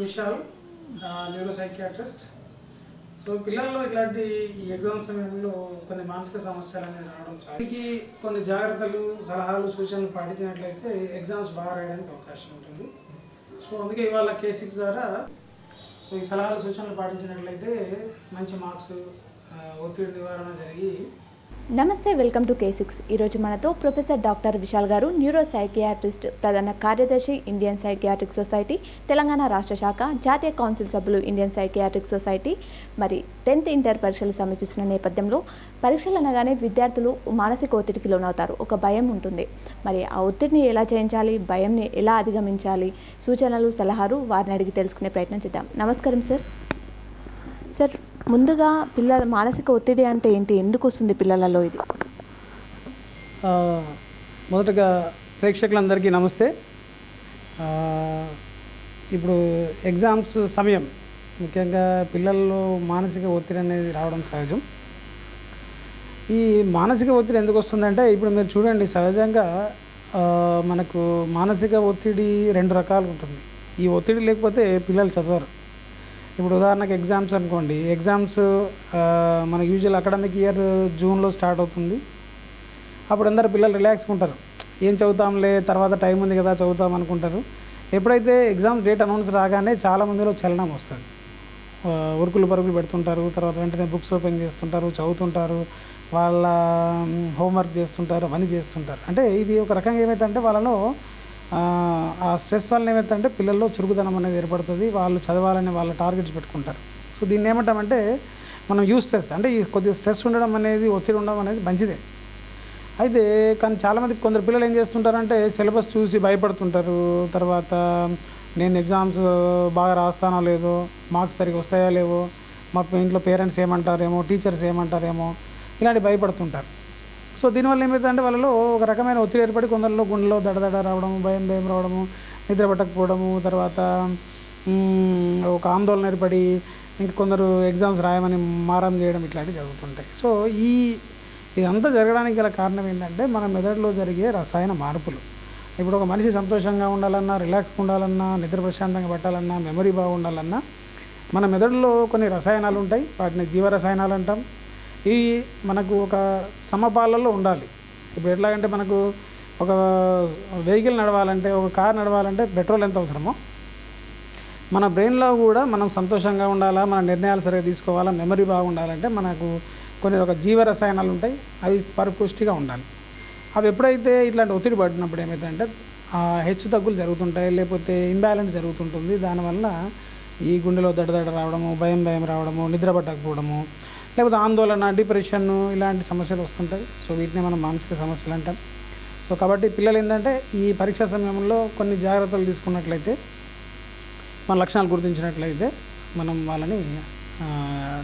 Vishal neuro psychiatrist so పిల్లల్లో ఇలాంటి ఈ ఎగ్జామ్ సమయంలో కొన్ని మానసిక సమస్యలు అనేవి రావడం చాలా కొన్ని జాగ్రత్తలు సలహాలు సూచనలు పాటించినట్లయితే ఎగ్జామ్స్ బాగా రాయడానికి అవకాశం ఉంటుంది. సో అందుకే ఇవాళ కే సిక్స్ ద్వారా సో ఈ సలహాలు సూచనలు పాటించినట్లయితే మంచి మార్క్స్ ఒత్తిడి నివారణ జరిగి నమస్తే వెల్కమ్ టు కే సిక్స్ ఈరోజు మనతో ప్రొఫెసర్ డాక్టర్ విశాల్ గారు న్యూరో సైకియాట్రిస్ట్ ప్రధాన కార్యదర్శి ఇండియన్ సైకియాట్రిక్ సొసైటీ తెలంగాణ రాష్ట్ర శాఖ జాతీయ కౌన్సిల్ సభ్యులు ఇండియన్ సైకియాట్రిక్ సొసైటీ మరి టెన్త్ ఇంటర్ పరీక్షలు సమీపిస్తున్న నేపథ్యంలో పరీక్షలు అనగానే విద్యార్థులు మానసిక ఒత్తిడికి లోనవుతారు. ఒక భయం ఉంటుంది. మరి ఆ ఒత్తిడిని ఎలా చేయించాలి? భయంని ఎలా అధిగమించాలి? సూచనలు సలహాలు వారిని అడిగి తెలుసుకునే ప్రయత్నం చేద్దాం. నమస్కారం సార్. సార్ ముందుగా పిల్లల మానసిక ఒత్తిడి అంటే ఏంటి? ఎందుకు వస్తుంది పిల్లలలో ఇది? మొదటగా ప్రేక్షకులందరికీ నమస్తే. ఇప్పుడు ఎగ్జామ్స్ సమయం. ముఖ్యంగా పిల్లల్లో మానసిక ఒత్తిడి అనేది రావడం సహజం. ఈ మానసిక ఒత్తిడి ఎందుకు వస్తుందంటే ఇప్పుడు మీరు చూడండి సహజంగా మనకు మానసిక ఒత్తిడి రెండు రకాలు ఉంటుంది. ఈ ఒత్తిడి లేకపోతే పిల్లలు చదవరు. ఇప్పుడు ఉదాహరణకు ఎగ్జామ్స్ అనుకోండి. ఎగ్జామ్స్ మన యూజువల్ అకాడమిక్ ఇయర్ జూన్లో స్టార్ట్ అవుతుంది. అప్పుడు అందరు పిల్లలు రిలాక్స్గా ఉంటారు. ఏం చదువుతాంలే తర్వాత టైం ఉంది కదా చదువుతాం అనుకుంటారు. ఎప్పుడైతే ఎగ్జామ్ డేట్ అనౌన్స్ రాగానే చాలా మందిలో చలనం వస్తుంది. ఉరుకులు పరుగులు పెడుతుంటారు. తర్వాత వెంటనే బుక్స్ ఓపెన్ చేస్తుంటారు చదువుతుంటారు. వాళ్ళ హోంవర్క్ చేస్తుంటారు అవన్నీ చేస్తుంటారు. అంటే ఇది ఒక రకంగా ఏమైతుందంటే వాళ్ళలో ఆ, స్ట్రెస్ వల్ల ఏమవుతుందంటే పిల్లల్లో చురుకుదనం అనేది ఏర్పడుతుంది వాళ్ళు చదవాలని వాళ్ళ టార్గెట్స్ పెట్టుకుంటారు. సో దీన్ని ఏమంటామంటే మనం యూ స్ట్రెస్ అంటే ఈ కొద్దిగా స్ట్రెస్ ఉండడం అనేది ఒత్తిడి ఉండడం అనేది మంచిదే. అయితే కానీ చాలామంది కొందరు పిల్లలు ఏం చేస్తుంటారంటే సిలబస్ చూసి భయపడుతుంటారు. తర్వాత నేను ఎగ్జామ్స్ బాగా రాస్తానో లేదో మార్క్స్ సరిగ్గా వస్తాయో లేవో మా ఇంట్లో పేరెంట్స్ ఏమంటారేమో టీచర్స్ ఏమంటారేమో ఇలాంటి భయపడుతుంటారు. సో దీనివల్ల ఏమవుతుందంటే వాళ్ళలో ఒక రకమైన ఒత్తిడి ఏర్పడి కొందరిలో గుండెలో దడదడ రావడము భయం భయం రావడము నిద్ర పట్టకపోవడము తర్వాత ఒక ఆందోళన ఏర్పడి ఇంకా కొందరు ఎగ్జామ్స్ రాయమని మారం చేయడం ఇట్లాంటివి జరుగుతుంటాయి. సో ఈ ఇదంతా జరగడానికి గల కారణం ఏంటంటే మన మెదడులో జరిగే రసాయన మార్పులు. ఇప్పుడు ఒక మనిషి సంతోషంగా ఉండాలన్నా రిలాక్స్గా ఉండాలన్నా నిద్ర ప్రశాంతంగా పెట్టాలన్నా మెమరీ బాగుండాలన్నా మన మెదడులో కొన్ని రసాయనాలు ఉంటాయి. వాటిని జీవ రసాయనాలు అంటాం. ఇవి మనకు ఒక సమపాలలో ఉండాలి. ఇప్పుడు ఎట్లాగంటే మనకు ఒక వెహికల్ నడవాలంటే ఒక కార్ నడవాలంటే పెట్రోల్ ఎంత అవసరమో? మన బ్రెయిన్లో కూడా మనం సంతోషంగా ఉండాలా? మన నిర్ణయాలు సరిగా తీసుకోవాలా? మెమరీ బాగుండాలంటే మనకు కొన్ని ఒక జీవ రసాయనాలు ఉంటాయి. అవి పరిపుష్టిగా ఉండాలి. అవి ఎప్పుడైతే ఇట్లాంటి ఒత్తిడి పడినప్పుడు ఏమైందంటే హెచ్చు తగ్గులు జరుగుతుంటాయి. లేకపోతే ఇంబ్యాలెన్స్ జరుగుతుంటుంది. దానివల్ల ఈ గుండెలో దడదడ రావడము భయం భయం రావడము నిద్ర పట్టకపోవడము లేకపోతే ఆందోళన డిప్రెషన్ ఇలాంటి సమస్యలు వస్తుంటాయి. సో వీటిని మనం మానసిక సమస్యలు అంటాం. సో కాబట్టి పిల్లలు ఏంటంటే ఈ పరీక్షా సమయంలో కొన్ని జాగ్రత్తలు తీసుకున్నట్లయితే మన లక్షణాలు గుర్తించినట్లయితే మనం వాళ్ళని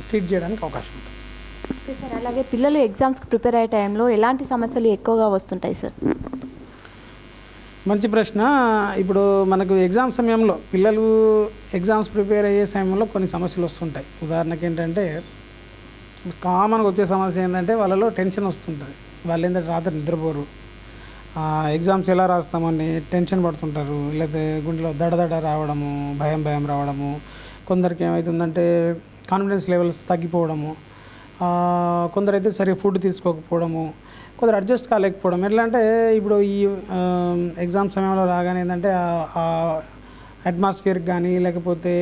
ట్రీట్ చేయడానికి అవకాశం ఉంటుంది. సార్ అలాగే పిల్లలు ఎగ్జామ్స్కి ప్రిపేర్ అయ్యే టైంలో ఎలాంటి సమస్యలు ఎక్కువగా వస్తుంటాయి సార్? మంచి ప్రశ్న. ఇప్పుడు మనకు ఎగ్జామ్ సమయంలో పిల్లలు ఎగ్జామ్స్ ప్రిపేర్ అయ్యే సమయంలో కొన్ని సమస్యలు వస్తుంటాయి. ఉదాహరణకి ఏంటంటే కామన్గా వచ్చే సమస్య ఏంటంటే వాళ్ళలో టెన్షన్ వస్తుంటుంది. వాళ్ళు ఏంటంటే రాత్రి నిద్రపోరు. ఎగ్జామ్స్ ఎలా రాస్తామని టెన్షన్ పడుతుంటారు. లేకపోతే గుండెలో దడదడ రావడము భయం భయం రావడము కొందరికి ఏమవుతుందంటే కాన్ఫిడెన్స్ లెవెల్స్ తగ్గిపోవడము కొందరైతే సరిగ్గా ఫుడ్ తీసుకోకపోవడము కొందరు అడ్జస్ట్ కాలేకపోవడం ఎట్లా అంటే ఇప్పుడు ఈ ఎగ్జామ్ సమయంలో రాగానే ఏంటంటే అట్మాస్ఫియర్ కానీ లేకపోతే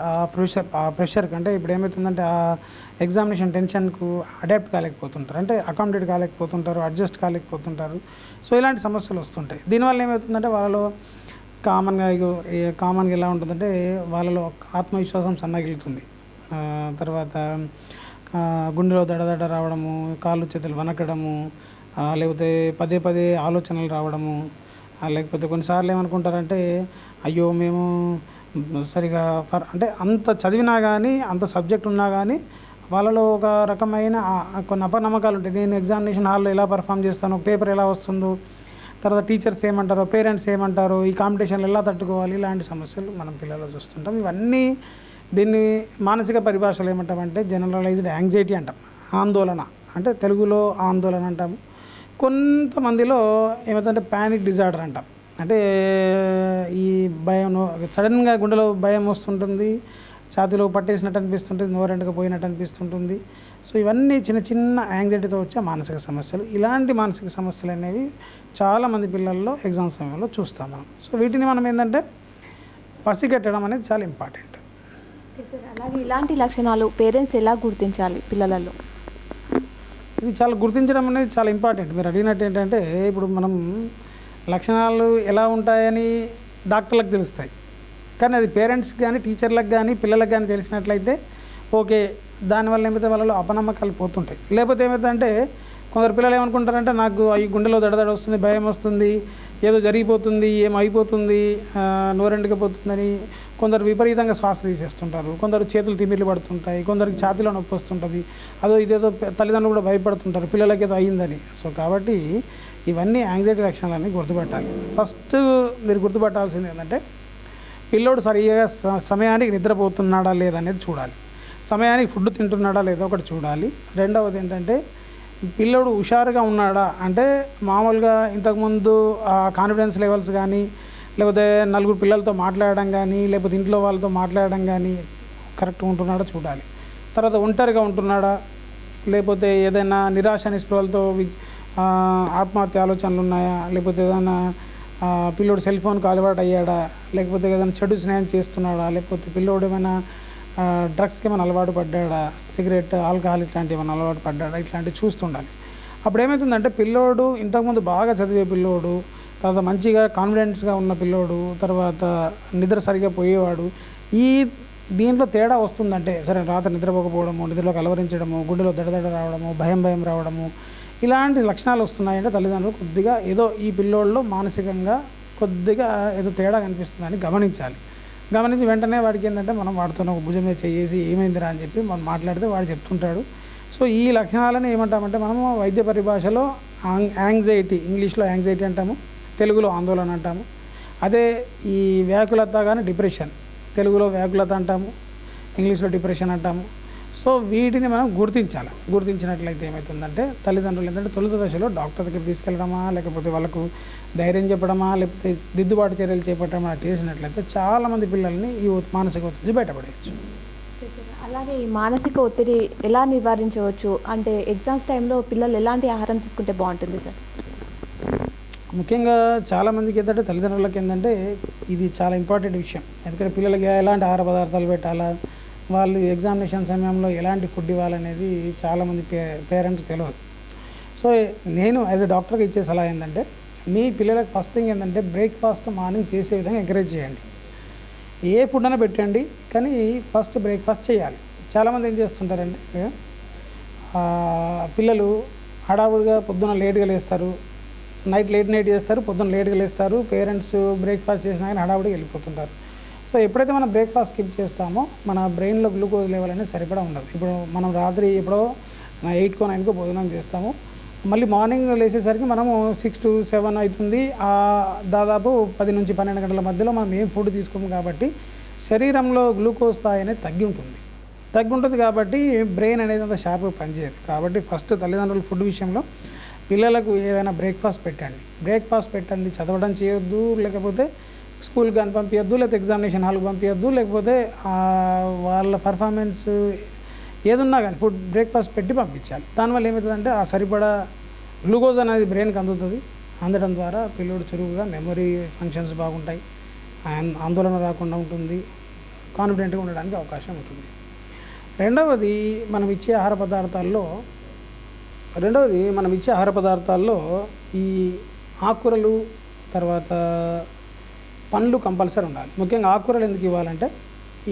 ఆ ప్రెషర్ ఆ ప్రెషర్కి అంటే ఇప్పుడు ఏమవుతుందంటే ఆ ఎగ్జామినేషన్ టెన్షన్కు అడాప్ట్ కాలేకపోతుంటారు. అంటే అకామిడేట్ కాలేకపోతుంటారు అడ్జస్ట్ కాలేకపోతుంటారు. సో ఇలాంటి సమస్యలు వస్తుంటాయి. దీనివల్ల ఏమవుతుందంటే వాళ్ళలో కామన్గా ఇగో కామన్గా ఎలా ఉంటుందంటే వాళ్ళలో ఆత్మవిశ్వాసం సన్నగిలుతుంది తర్వాత గుండెలో దడదడ రావడము కాళ్ళు చేతులు వనకడము లేకపోతే పదే పదే ఆలోచనలు రావడము లేకపోతే కొన్నిసార్లు ఏమనుకుంటారంటే అయ్యో మేము సరిగా ఫర్ అంటే అంత చదివినా కానీ అంత సబ్జెక్ట్ ఉన్నా కానీ వాళ్ళలో ఒక రకమైన కొన్ని అపనమ్మకాలు ఉంటాయి. నేను ఎగ్జామినేషన్ హాల్లో ఎలా పర్ఫామ్ చేస్తాను పేపర్ ఎలా వస్తుందో తర్వాత టీచర్స్ ఏమంటారో పేరెంట్స్ ఏమంటారో ఈ కాంపిటీషన్లు ఎలా తట్టుకోవాలి ఇలాంటి సమస్యలు మనం పిల్లల్లో చూస్తుంటాం. ఇవన్నీ దీన్ని మానసిక పరిభాషలు ఏమంటామంటే జనరలైజ్డ్ యాంగ్జైటీ అంటాం ఆందోళన. అంటే తెలుగులో ఆందోళన అంటాము. కొంతమందిలో ఏమవుతుందంటే ప్యానిక్ డిజార్డర్ అంటాం. అంటే భయం సడన్గా గుండెలో భయం వస్తుంటుంది ఛాతీలో పట్టేసినట్టు అనిపిస్తుంటుంది నోరెంటగా పోయినట్టు అనిపిస్తుంటుంది. సో ఇవన్నీ చిన్న చిన్న యాంగ్జైటీతో వచ్చే మానసిక సమస్యలు. ఇలాంటి మానసిక సమస్యలు అనేవి చాలామంది పిల్లల్లో ఎగ్జామ్ సమయంలో చూస్తాం మనం. సో వీటిని మనం ఏంటంటే పసిగట్టడం అనేది చాలా ఇంపార్టెంట్. అలాగే ఇలాంటి లక్షణాలు పేరెంట్స్ ఎలా గుర్తించాలి పిల్లలలో? ఇది చాలా గుర్తించడం అనేది చాలా ఇంపార్టెంట్. మీరు అడిగినట్టు ఏంటంటే ఇప్పుడు మనం లక్షణాలు ఎలా ఉంటాయని డాక్టర్లకు తెలుస్తాయి. కానీ అది పేరెంట్స్కి కానీ టీచర్లకు కానీ పిల్లలకు కానీ తెలిసినట్లయితే ఓకే దానివల్ల ఏమైతే వాళ్ళలో అపనమ్మకాలు పోతుంటాయి. లేకపోతే ఏమైతే కొందరు పిల్లలు ఏమనుకుంటారంటే నాకు ఈ గుండెలో దడదడ వస్తుంది భయం వస్తుంది ఏదో జరిగిపోతుంది ఏమైపోతుంది అయిపోతుంది నోరెండుకపోతుందని కొందరు విపరీతంగా శ్వాస తీసేస్తుంటారు. కొందరు చేతులు తిమ్మిర్లు పడుతుంటాయి కొందరికి ఛాతీలో నొప్పి వస్తుంటుంది అదో ఇదేదో తల్లిదండ్రులు కూడా భయపడుతుంటారు పిల్లలకి ఏదో అయ్యిందని సో కాబట్టి ఇవన్నీ యాంగ్జైటీ లక్షణాలన్నీ గుర్తుపెట్టాలి. ఫస్ట్ మీరు గుర్తుపట్టాల్సింది ఏంటంటే పిల్లోడు సరిగా స- సమయానికి నిద్రపోతున్నాడా లేదా అనేది చూడాలి. సమయానికి ఫుడ్ తింటున్నాడా లేదా ఒకటి చూడాలి. రెండవది ఏంటంటే పిల్లోడు హుషారుగా ఉన్నాడా అంటే మామూలుగా ఇంతకుముందు ఆ కాన్ఫిడెన్స్ లెవెల్స్ కానీ లేకపోతే నలుగురు పిల్లలతో మాట్లాడడం కానీ లేకపోతే ఇంట్లో వాళ్ళతో మాట్లాడడం కానీ కరెక్ట్గా ఉంటున్నాడా చూడాలి. తర్వాత ఒంటరిగా ఉంటున్నాడా లేకపోతే ఏదైనా నిరాశ నిస్పృహలతో ఆత్మహత్య ఆలోచనలు ఉన్నాయా? లేకపోతే ఏదైనా పిల్లోడు సెల్ ఫోన్కి అలవాటు అయ్యాడా? లేకపోతే ఏదైనా చెడు స్నేహం చేస్తున్నాడా? లేకపోతే పిల్లోడు ఏమైనా డ్రగ్స్కి ఏమైనా అలవాటు పడ్డాడా? సిగరెట్ ఆల్కహాల్ ఇట్లాంటివి ఏమైనా అలవాటు పడ్డాడా? ఇట్లాంటివి చూస్తుండాలి. అప్పుడు ఏమవుతుందంటే పిల్లోడు ఇంతకుముందు బాగా చదివే పిల్లోడు తర్వాత మంచిగా కాన్ఫిడెన్స్గా ఉన్న పిల్లోడు తర్వాత నిద్ర సరిగా పోయేవాడు ఈ దీంట్లో తేడా వస్తుందంటే సరే రాత్రి నిద్రపోకపోవడము నిద్రలో కలవరించడము గుండెలో దడదడ రావడము భయం భయం రావడము ఇలాంటి లక్షణాలు వస్తున్నాయంటే తల్లిదండ్రులు కొద్దిగా ఏదో ఈ పిల్లోళ్ళు మానసికంగా కొద్దిగా ఏదో తేడా కనిపిస్తుందని గమనించాలి. గమనించి వెంటనే వాడికి ఏంటంటే మనం వాడితో ఒక భుజం మీద చేసి ఏమైందిరా అని చెప్పి మనం మాట్లాడితే వాడు చెప్తుంటాడు. సో ఈ లక్షణాలను ఏమంటామంటే మనము వైద్య పరిభాషలో యాంగ్జైటీ ఇంగ్లీష్లో యాంగ్జైటీ అంటాము తెలుగులో ఆందోళన అంటాము. అదే ఈ వ్యాకులత కానీ డిప్రెషన్ తెలుగులో వ్యాకులత అంటాము ఇంగ్లీష్లో డిప్రెషన్ అంటాము. సో వీటిని మనం గుర్తించాలి. గుర్తించినట్లయితే ఏమవుతుందంటే తల్లిదండ్రులు ఏంటంటే తొలుత దశలో డాక్టర్ దగ్గర తీసుకెళ్ళడమా లేకపోతే వాళ్ళకు ధైర్యం చెప్పడమా లేకపోతే దిద్దుబాటు చర్యలు చేపట్టడమా చేసినట్లయితే చాలామంది పిల్లల్ని ఈ మానసిక ఒత్తిడి బయటపడేయచ్చు. అలాగే ఈ మానసిక ఒత్తిడి ఎలా నివారించవచ్చు? అంటే ఎగ్జామ్స్ టైంలో పిల్లలు ఎలాంటి ఆహారం తీసుకుంటే బాగుంటుంది సార్? ముఖ్యంగా చాలామందికి ఏంటంటే తల్లిదండ్రులకి ఏంటంటే ఇది చాలా ఇంపార్టెంట్ విషయం. ఎందుకంటే పిల్లలకి ఎలాంటి ఆహార పదార్థాలు పెట్టాలా వాళ్ళు ఎగ్జామినేషన్ సమయంలో ఎలాంటి ఫుడ్ ఇవ్వాలనేది చాలామంది పే పేరెంట్స్ తెలియదు సో నేను యాజ్ ఎ డాక్టర్గా ఇచ్చే సలహా ఏంటంటే మీ పిల్లలకు ఫస్ట్ థింగ్ ఏంటంటే బ్రేక్ఫాస్ట్ మార్నింగ్ చేసే విధంగా ఎంకరేజ్ చేయండి. ఏ ఫుడ్ అయినా పెట్టండి కానీ ఫస్ట్ బ్రేక్ఫాస్ట్ చేయాలి. చాలామంది ఏం చేస్తుంటారంటే పిల్లలు హడావుడిగా పొద్దున లేట్గా లేస్తారు నైట్ లేట్ నైట్ చేస్తారు పొద్దున్న లేట్గా లేస్తారు పేరెంట్స్ బ్రేక్ఫాస్ట్ చేసినా కానీ హడావుడిగా వెళ్ళిపోతుంటారు. సో ఎప్పుడైతే మనం బ్రేక్ఫాస్ట్ స్కిప్ చేస్తామో మన బ్రెయిన్లో గ్లూకోజ్ లెవెల్ అనేది సరిపడా ఉండదు. ఇప్పుడు మనం రాత్రి ఎప్పుడో ఎయిట్కో నైన్కో భోజనం చేస్తాము. మళ్ళీ మార్నింగ్ లేచేసరికి మనము సిక్స్ టు సెవెన్ అవుతుంది. దాదాపు పది నుంచి పన్నెండు గంటల మధ్యలో మనం ఏం ఫుడ్ తీసుకోము కాబట్టి శరీరంలో గ్లూకోజ్ స్థాయి అనేది తగ్గి ఉంటుంది. తగ్గి ఉంటుంది కాబట్టి బ్రెయిన్ అనేది అంత షార్ప్గా పనిచేయదు. కాబట్టి ఫస్ట్ తల్లిదండ్రులు ఫుడ్ విషయంలో పిల్లలకు ఏదైనా బ్రేక్ఫాస్ట్ పెట్టండి. బ్రేక్ఫాస్ట్ పెట్టండి. చదవడం చేయొద్దు లేకపోతే స్కూల్కి కానీ పంపించద్దు లేకపోతే ఎగ్జామినేషన్ హాల్కి పంపించద్దు లేకపోతే వాళ్ళ పర్ఫార్మెన్స్ ఏదున్నా కానీ ఫుడ్ బ్రేక్ఫాస్ట్ పెట్టి పంపించాలి. దానివల్ల ఏమవుతుందంటే ఆ సరిపడా గ్లూకోజ్ అనేది బ్రెయిన్కి అందుతుంది. అందడం ద్వారా పిల్లడు చురుకుగా మెమరీ ఫంక్షన్స్ బాగుంటాయి. ఆన్- ఆందోళన రాకుండా ఉంటుంది. కాన్ఫిడెంట్గా ఉండడానికి అవకాశం ఉంటుంది. రెండవది మనం ఇచ్చే ఆహార పదార్థాల్లో రెండవది మనం ఇచ్చే ఆహార పదార్థాల్లో ఈ ఆకుకూరలు తర్వాత పండ్లు కంపల్సరీ ఉండాలి. ముఖ్యంగా ఆకుకూరలు ఎందుకు ఇవ్వాలంటే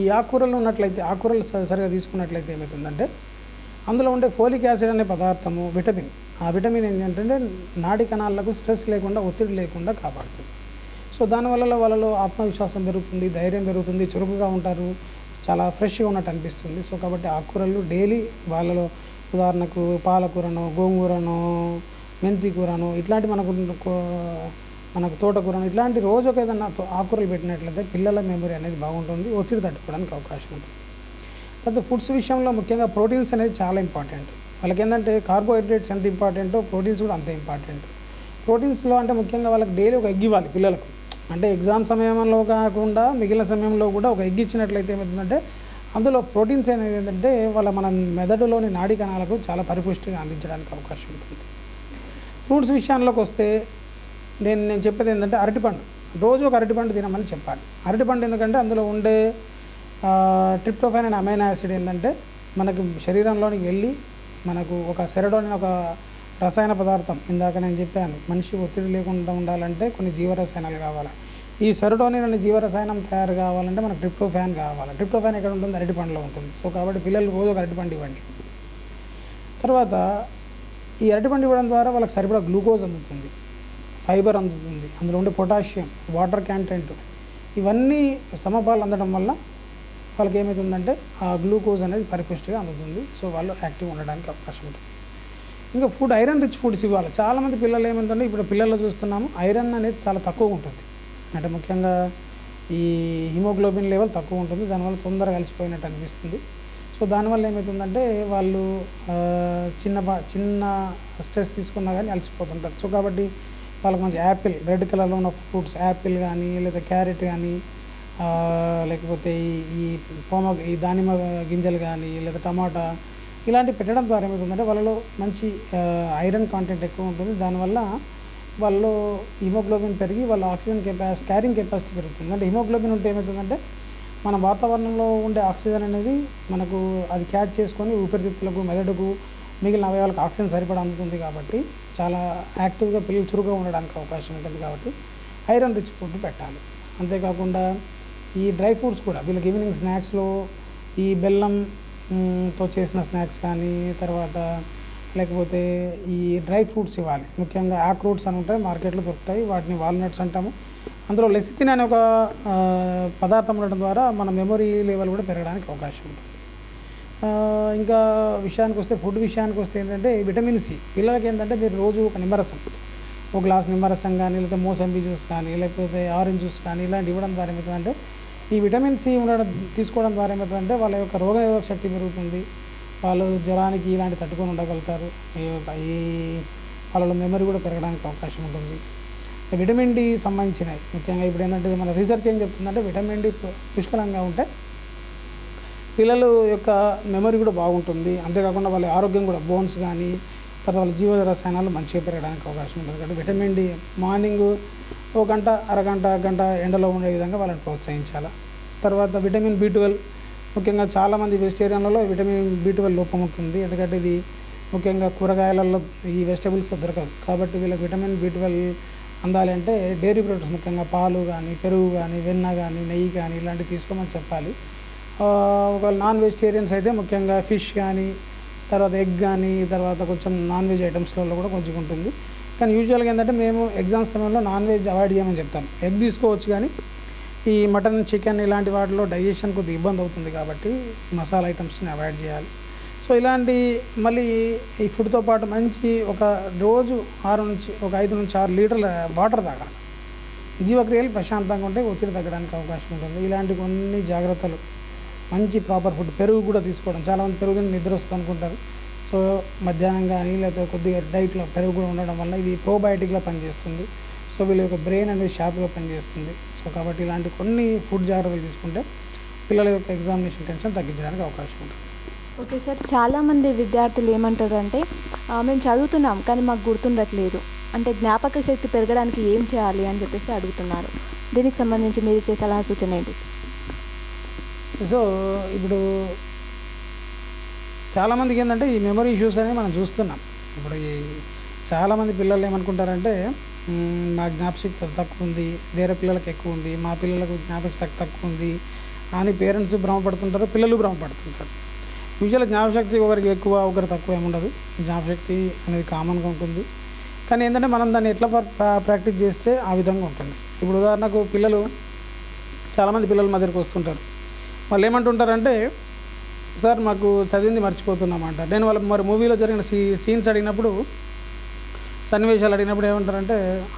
ఈ ఆకుకూరలు ఉన్నట్లయితే ఆకుకూరలు సరిగా తీసుకున్నట్లయితే ఏమవుతుందంటే అందులో ఉండే ఫోలిక్ యాసిడ్ అనే పదార్థము విటమిన్. ఆ విటమిన్ ఏంటంటే నాడి కణాలకు స్ట్రెస్ లేకుండా ఒత్తిడి లేకుండా కాపాడుతుంది. సో దానివల్ల వాళ్ళలో ఆత్మవిశ్వాసం పెరుగుతుంది ధైర్యం పెరుగుతుంది చురుకుగా ఉంటారు చాలా ఫ్రెష్గా ఉన్నట్టు అనిపిస్తుంది. సో కాబట్టి ఆకుకూరలు డైలీ వాళ్ళలో ఉదాహరణకు పాలకూరను గోంగూరను మెంతి కూరను ఇట్లాంటి మనకు మనకు తోటకూరను ఇట్లాంటి రోజు ఒక ఏదన్నా ఆకుకూరలు పెట్టినట్లయితే పిల్లల మెమరీ అనేది బాగుంటుంది ఒత్తిడి తట్టుకోవడానికి అవకాశం ఉంటుంది. తర్వాత ఫుడ్స్ విషయంలో ముఖ్యంగా ప్రోటీన్స్ అనేది చాలా ఇంపార్టెంట్. వాళ్ళకి ఏంటంటే కార్బోహైడ్రేట్స్ ఎంత ఇంపార్టెంటో ప్రోటీన్స్ కూడా అంత ఇంపార్టెంట్. ప్రోటీన్స్లో అంటే ముఖ్యంగా వాళ్ళకి డైలీ ఒక ఎగ్ ఇవ్వాలి పిల్లలకు. అంటే ఎగ్జామ్ సమయంలో కాకుండా మిగిలిన సమయంలో కూడా ఒక ఎగ్ ఇచ్చినట్లయితే ఏమవుతుందంటే అందులో ప్రోటీన్స్ అనేది ఏంటంటే వాళ్ళ మన మెదడులోని నాడీ కణాలకు చాలా పరిపుష్టిగా అందించడానికి అవకాశం ఉంటుంది. ఫ్రూట్స్ విషయాల్లోకి వస్తే నేను నేను చెప్పేది ఏంటంటే అరటిపండు రోజు ఒక అరటిపండు తినమని చెప్పాలి. అరటిపండు ఎందుకంటే అందులో ఉండే ట్రిప్టోఫైన్ అండ్ అమైనో యాసిడ్ ఏంటంటే మనకు శరీరంలోనికి వెళ్ళి మనకు ఒక సెరడోనిన్ ఒక రసాయన పదార్థం ఇందాక నేను చెప్పాను. మనిషి ఒత్తిడి లేకుండా ఉండాలంటే కొన్ని జీవరసాయనాలు కావాలి. ఈ సెరటోనిన్ అనే జీవరసాయనం తయారు కావాలంటే మనకు ట్రిప్టోఫాన్ కావాలి. ట్రిప్టోఫాన్ ఎక్కడ ఉంటుంది? అరటిపండులో ఉంటుంది. సో కాబట్టి పిల్లలు రోజు ఒక అరటిపండు ఇవ్వండి. తర్వాత ఈ అరటిపండు ఇవ్వడం ద్వారా వాళ్ళకి సరిపడా గ్లూకోజ్ అందుతుంది. ఫైబర్ అందుతుంది. అందులో ఉండే పొటాషియం వాటర్ కంటెంట్ ఇవన్నీ సమపాలు అందడం వల్ల వాళ్ళకి ఏమవుతుందంటే ఆ గ్లూకోజ్ అనేది పరిపుష్టిగా అందుతుంది. సో వాళ్ళు యాక్టివ్ ఉండడానికి అవకాశం ఉంటుంది. ఇంకా ఫుడ్ ఐరన్ రిచ్ ఫుడ్స్ ఇవ్వాలి. చాలామంది పిల్లలు ఏమంటే ఇప్పుడు పిల్లల్లో చూస్తున్నాము ఐరన్ అనేది చాలా తక్కువ ఉంటుంది. అంటే ముఖ్యంగా ఈ హిమోగ్లోబిన్ లెవెల్ తక్కువ ఉంటుంది. దానివల్ల తొందరగా కలిసిపోయినట్టు అనిపిస్తుంది. సో దానివల్ల ఏమవుతుందంటే వాళ్ళు చిన్న చిన్న స్ట్రెస్ తీసుకున్నా కానీ అలసిపోతుంటారు. సో కాబట్టి వాళ్ళకి మంచి యాపిల్ రెడ్ కలర్లో ఉన్న ఫ్రూట్స్ యాపిల్ కానీ లేదా క్యారెట్ కానీ లేకపోతే ఈ ఈ పోమ ఈ దానిమ్మ గింజలు కానీ లేదా టమాటా ఇలాంటివి పెట్టడం ద్వారా ఏమవుతుందంటే వాళ్ళలో మంచి ఐరన్ కాంటెంట్ ఎక్కువ ఉంటుంది. దానివల్ల వాళ్ళు హిమోగ్లోబిన్ పెరిగి వాళ్ళ ఆక్సిజన్ కెపాసి క్యారింగ్ కెపాసిటీ పెరుగుతుంది. అంటే హిమోగ్లోబిన్ ఉంటే ఏమవుతుందంటే మన వాతావరణంలో ఉండే ఆక్సిజన్ అనేది మనకు అది క్యాచ్ చేసుకొని ఊపిరితిత్తులకు మెదడుకు మిగిలిన అవయవాలకు ఆక్సిజన్ సరిపడా అందుతుంది కాబట్టి చాలా యాక్టివ్గా పిల్లలు చురుగ్గా ఉండడానికి అవకాశం ఉంటుంది కాబట్టి ఐరన్ రిచ్ ఫుడ్ పెట్టాలి. అంతేకాకుండా ఈ డ్రై ఫ్రూట్స్ కూడా వీళ్ళకి ఈవినింగ్ స్నాక్స్లో ఈ బెల్లం తో చేసిన స్నాక్స్ కానీ తర్వాత లేకపోతే ఈ డ్రై ఫ్రూట్స్ ఇవ్వాలి. ముఖ్యంగా ఆక్రూట్స్ అని ఉంటాయి మార్కెట్లో దొరుకుతాయి వాటిని వాల్నట్స్ అంటాము. అందులో లెసిథిన్ అనే ఒక పదార్థం ఉండడం ద్వారా మన మెమొరీ లెవెల్ కూడా పెరగడానికి అవకాశం ఉంటుంది. ఇంకా విషయానికి వస్తే ఫుడ్ విషయానికి వస్తే ఏంటంటే విటమిన్ సి. పిల్లలకి ఏంటంటే మీరు రోజు ఒక నిమ్మరసం ఒక గ్లాస్ నిమ్మరసం కానీ లేకపోతే మోసంబి జ్యూస్ కానీ లేకపోతే ఆరెంజ్ జ్యూస్ కానీ ఇలాంటి ఇవ్వడం ద్వారా ఏమవుతుందంటే ఈ విటమిన్ సి ఉండడం తీసుకోవడం ద్వారా ఏమవుతుందంటే వాళ్ళ యొక్క రోగనిరోధక శక్తి పెరుగుతుంది. వాళ్ళు జ్వరానికి ఇలాంటి తట్టుకొని ఉండగలుగుతారు. ఈ- ఈ వాళ్ళలో మెమరీ కూడా పెరగడానికి అవకాశం ఉంటుంది. విటమిన్ డి సంబంధించినవి. ముఖ్యంగా ఇప్పుడు ఏంటంటే మన రీసెర్చ్ ఏం చెప్తుందంటే విటమిన్ డి పుష్కలంగా ఉంటే పిల్లల యొక్క మెమరీ కూడా బాగుంటుంది. అంతేకాకుండా వాళ్ళ ఆరోగ్యం కూడా బోన్స్ కానీ తర్వాత వాళ్ళ జీవ రసాయనాలు మంచిగా పెరగడానికి అవకాశం ఉంటుంది. కాబట్టి విటమిన్ డి మార్నింగ్ ఒక గంట అరగంట గంట ఎండలో ఉండే విధంగా వాళ్ళని ప్రోత్సహించాలి. తర్వాత విటమిన్ బి ట్వెల్వ్ ముఖ్యంగా చాలామంది వెజిటేరియన్లలో విటమిన్ బి ట్వెల్వ్ లోపం ఉంటుంది. ఎందుకంటే ఇది ముఖ్యంగా కూరగాయలలో ఈ వెజిటబుల్స్లో దొరకదు. కాబట్టి వీళ్ళకి విటమిన్ బి ట్వెల్వ్ అందాలి డైరీ ప్రొడక్ట్స్ ముఖ్యంగా పాలు కానీ పెరుగు కానీ వెన్న కానీ నెయ్యి కానీ ఇలాంటివి తీసుకోమని చెప్పాలి. ఒకవేళ నాన్ వెజిటేరియన్స్ అయితే ముఖ్యంగా ఫిష్ కానీ తర్వాత ఎగ్ కానీ తర్వాత కొంచెం నాన్ వెజ్ ఐటమ్స్లలో కూడా కొంచెం ఉంటుంది. కానీ యూజువల్గా ఏంటంటే మేము ఎగ్జామ్స్ సమయంలో నాన్ వెజ్ అవాయిడ్ చేయమని చెప్తాను ఎగ్ తీసుకోవచ్చు కానీ ఈ మటన్ చికెన్ ఇలాంటి వాటిలో డైజెషన్ కొద్దిగా ఇబ్బంది అవుతుంది కాబట్టి మసాలా ఐటమ్స్ని అవాయిడ్ చేయాలి. సో ఇలాంటి మళ్ళీ ఈ ఫుడ్తో పాటు మంచి ఒక రోజు ఆరు నుంచి ఒక ఐదు నుంచి ఆరు లీటర్ల వాటర్ తాగాలి. జీవక్రియలు ప్రశాంతంగా ఉంటే ఒత్తిడి తగ్గడానికి అవకాశం ఉంటుంది. ఇలాంటి కొన్ని జాగ్రత్తలు మంచి ప్రాపర్ ఫుడ్ పెరుగు కూడా తీసుకోవడం. చాలామంది పెరుగు తిని నిద్ర వస్తుంది అనుకుంటారు సో మధ్యాహ్నం కానీ లేకపోతే కొద్దిగా డైట్లో పెరుగు కూడా ఉండడం వల్ల ఇది ప్రోబయోటిక్గా పనిచేస్తుంది. సో వీళ్ళ యొక్క బ్రెయిన్ అనేది షార్ప్గా పనిచేస్తుంది. సో కాబట్టి ఇలాంటి కొన్ని ఫుడ్ జాగ్రత్తలు తీసుకుంటే పిల్లల యొక్క ఎగ్జామినేషన్ టెన్షన్ తగ్గించడానికి అవకాశం ఉంటుంది. ఓకే సార్ చాలామంది విద్యార్థులు ఏమంటారు అంటే మేము చదువుతున్నాం కానీ మాకు గుర్తుండట్లేదు. అంటే జ్ఞాపక శక్తి పెరగడానికి ఏం చేయాలి? అని చెప్పేసి అడుగుతున్నారు. దీనికి సంబంధించి మీరు ఇచ్చే సలహా సూచన ఏంటి? సో ఇప్పుడు చాలామందికి ఏంటంటే ఈ మెమరీ ఇష్యూస్ అనేవి మనం చూస్తున్నాం. ఇప్పుడు ఈ చాలామంది పిల్లలు ఏమనుకుంటారంటే నా మా జ్ఞాపశక్తి తక్కువ ఉంది వేరే పిల్లలకు ఎక్కువ ఉంది మా పిల్లలకు జ్ఞాపకశక్తి తక్కువ ఉంది అని పేరెంట్స్ భ్రమపడుతుంటారు పిల్లలు భ్రమపడుతుంటారు. యూజువల్గా జ్ఞాపశక్తి ఒకరికి ఎక్కువ ఒకరికి తక్కువ ఏముండదు. జ్ఞాపశక్తి అనేది కామన్గా ఉంటుంది. కానీ ఏంటంటే మనం దాన్ని ఎట్లా ప్రాక్టీస్ చేస్తే ఆ విధంగా ఉంటుంది. ఇప్పుడు ఉదాహరణకు పిల్లలు చాలామంది పిల్లలు మా దగ్గరికి వస్తుంటారు. వాళ్ళు ఏమంటుంటారంటే సార్ మాకు చదివింది మర్చిపోతున్నామంట. నేను వాళ్ళకి మరి మూవీలో జరిగిన సీ సీన్స్ అడిగినప్పుడు సన్నివేశాలు అడిగినప్పుడు ఏమంటారంటే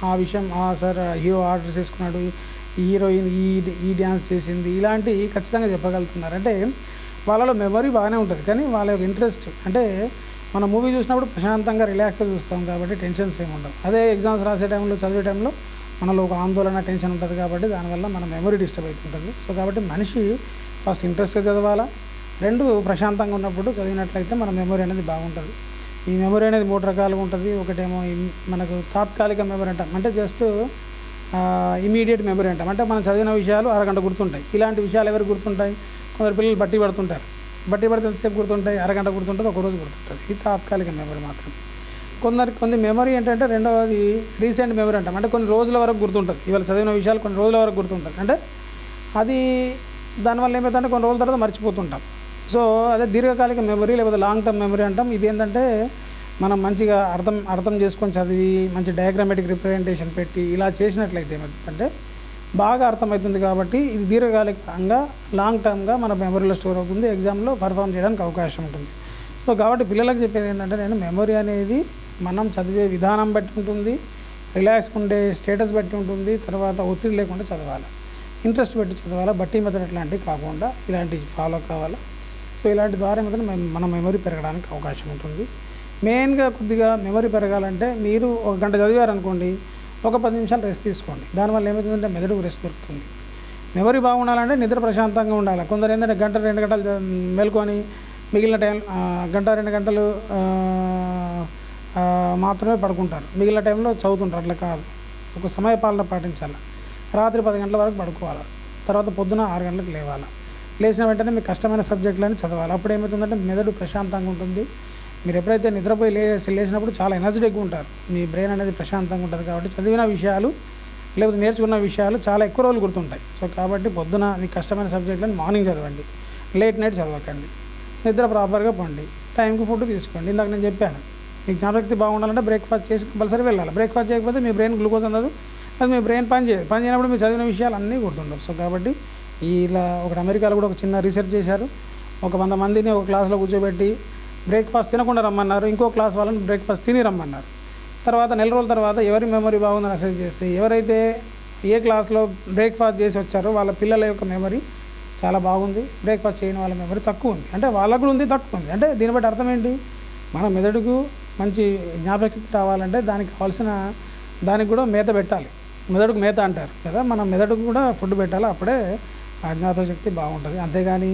ఆ విషయం ఆ సార్ హీరో ఆర్డర్ చేసుకున్నాడు హీరోయిన్ ఈ ఈ డ్యాన్స్ చేసింది. ఇలాంటి ఖచ్చితంగా చెప్పగలుగుతున్నారు అంటే వాళ్ళలో మెమరీ బాగానే ఉంటుంది. కానీ వాళ్ళ యొక్క ఇంట్రెస్ట్ అంటే మన మూవీ చూసినప్పుడు ప్రశాంతంగా రిలాక్స్గా చూస్తాం కాబట్టి టెన్షన్స్ ఏమి ఉండవు. అదే ఎగ్జామ్స్ రాసే టైంలో చదివే టైంలో మనలో ఒక ఆందోళన టెన్షన్ ఉంటుంది కాబట్టి దానివల్ల మన మెమరీ డిస్టర్బ్ అవుతుంటుంది. సో కాబట్టి మనిషి ఫస్ట్ ఇంట్రెస్ట్గా చదవాలా? రెండు ప్రశాంతంగా ఉన్నప్పుడు చదివినట్లయితే మన మెమరీ అనేది బాగుంటుంది. ఈ మెమరీ అనేది మూడు రకాలుగా ఉంటుంది. ఒకటేమో మనకు తాత్కాలిక మెమరీ అంటాం. అంటే జస్ట్ ఇమీడియట్ మెమరీ అంటాం. అంటే మనం చదివిన విషయాలు అరగంట గుర్తుంటాయి. ఇలాంటి విషయాలు ఎవరు గుర్తుంటాయి? కొందరు పిల్లలు బట్టి పడుతుంటారు. బట్టి పడితే ఎంతసేపు గుర్తుంటాయి? అరగంట గుర్తుంటుంది ఒక రోజు గుర్తుంటుంది. ఇది తాత్కాలిక మెమరీ మాత్రం. కొందరికి కొన్ని మెమరీ ఏంటంటే రెండవది రీసెంట్ మెమరీ అంటాం. అంటే కొన్ని రోజుల వరకు గుర్తుంటుంది. ఇవాళ చదివిన విషయాలు కొన్ని రోజుల వరకు గుర్తుంటుంది. అంటే అది దానివల్ల ఏమవుతుందంటే కొన్ని రోజుల తర్వాత మర్చిపోతుంటాం. సో అదే దీర్ఘకాలిక మెమరీ లేకపోతే లాంగ్ టర్మ్ మెమరీ అంటాం. ఇది ఏంటంటే మనం మంచిగా అర్థం అర్థం చేసుకొని చదివి మంచి డయాగ్రామెటిక్ రిప్రజెంటేషన్ పెట్టి ఇలా చేసినట్లయితే ఏమవుతుందంటే బాగా అర్థమవుతుంది కాబట్టి ఇది దీర్ఘకాలికంగా లాంగ్ టర్మ్గా మన మెమరీలో స్టోర్ అవుతుంది. ఎగ్జామ్లో పర్ఫామ్ చేయడానికి అవకాశం ఉంటుంది. సో కాబట్టి పిల్లలకు చెప్పేది ఏంటంటే నేను మెమరీ అనేది మనం చదివే విధానం బట్టి ఉంటుంది. రిలాక్స్ ఉండే స్టేటస్ బట్టి ఉంటుంది. తర్వాత ఒత్తిడి లేకుండా చదవాలి. ఇంట్రెస్ట్ పెట్టి చదవాలా బట్టి మెథడ్ అట్లాంటివి కాకుండా ఇలాంటివి ఫాలో కావాలా. సో ఇలాంటి ద్వారా మీద మన మెమరీ పెరగడానికి అవకాశం ఉంటుంది. మెయిన్గా కొద్దిగా మెమరీ పెరగాలంటే మీరు ఒక గంట చదివారనుకోండి ఒక పది నిమిషాలు రెస్ట్ తీసుకోండి. దానివల్ల ఏమవుతుందంటే మెదడుకు రెస్ట్ దొరుకుతుంది. మెమరీ బాగుండాలంటే నిద్ర ప్రశాంతంగా ఉండాలి. కొందరు ఏంటంటే గంట రెండు గంటలు మేల్కొని మిగిలిన టైం గంట రెండు గంటలు మాత్రమే పడుకుంటారు. మిగిలిన టైంలో చదువుతుంటారు. అట్లా కాదు. ఒక సమయ పాలన పాటించాలి. రాత్రి పది గంటల వరకు పడుకోవాలి. తర్వాత పొద్దున ఆరు గంటలకు లేవాలి. లేచిన వెంటనే మీకు కష్టమైన సబ్జెక్టులని చదవాలి. అప్పుడు ఏమవుతుందంటే మెదడు ప్రశాంతంగా ఉంటుంది. మీరు ఎప్పుడైతే నిద్రపోయి లేచి లేచినప్పుడు చాలా ఎనర్జెటిక్గా ఉంటారు. మీ బ్రెయిన్ అనేది ప్రశాంతంగా ఉంటుంది కాబట్టి చదివిన విషయాలు లేకపోతే నేర్చుకున్న విషయాలు చాలా ఎక్కువ రోజులు గుర్తుంటాయి. సో కాబట్టి పొద్దున మీకు కష్టమైన సబ్జెక్టులను మార్నింగ్ చదవండి. లేట్ నైట్ చదవకండి. నిద్ర ప్రాపర్గా పండి. టైంకి ఫుడ్ తీసుకోండి. ఇందాక నేను చెప్పాను. మీకు జ్ఞాపకశక్తి బాగుండాలంటే బ్రేక్ఫాస్ట్ చేసి కంపల్సరీ వెళ్ళాలి. బ్రేక్ఫాస్ట్ చేయకపోతే మీ బ్రెయిన్ గ్లూకోజ్ అందదు. అది మీ బ్రెయిన్ పని చేయదు పని చేయనప్పుడు మీరు చదివిన విషయాలు అన్నీ గుర్తుండవు. సో కాబట్టి ఇలా ఒకటి అమెరికాలో కూడా ఒక చిన్న రీసెర్చ్ చేశారు. ఒక వంద మందిని ఒక క్లాస్లో కూర్చోబెట్టి బ్రేక్ఫాస్ట్ తినకుండా రమ్మన్నారు. ఇంకో క్లాస్ వాళ్ళని బ్రేక్ఫాస్ట్ తిని రమ్మన్నారు. తర్వాత నెల రోజుల తర్వాత ఎవరి మెమరీ బాగుందని అసెస్ చేస్తే ఎవరైతే ఏ క్లాస్లో బ్రేక్ఫాస్ట్ చేసి వచ్చారో వాళ్ళ పిల్లల యొక్క మెమరీ చాలా బాగుంది. బ్రేక్ఫాస్ట్ చేయని వాళ్ళ మెమరీ తక్కువ ఉంది. అంటే వాళ్ళకు కూడా ఉంది తక్కువ ఉంది. అంటే దీన్ని బట్టి అర్థం ఏంటి? మన మెదడుకు మంచి జ్ఞాపకం రావాలంటే దానికి కావాల్సిన దానికి కూడా మేత పెట్టాలి. మెదడుకు మేత అంటారు కదా మనం మెదడుకు కూడా ఫుడ్ పెట్టాలి? అప్పుడే ఆ జ్ఞాపకశక్తి బాగుంటుంది. అంతేగాని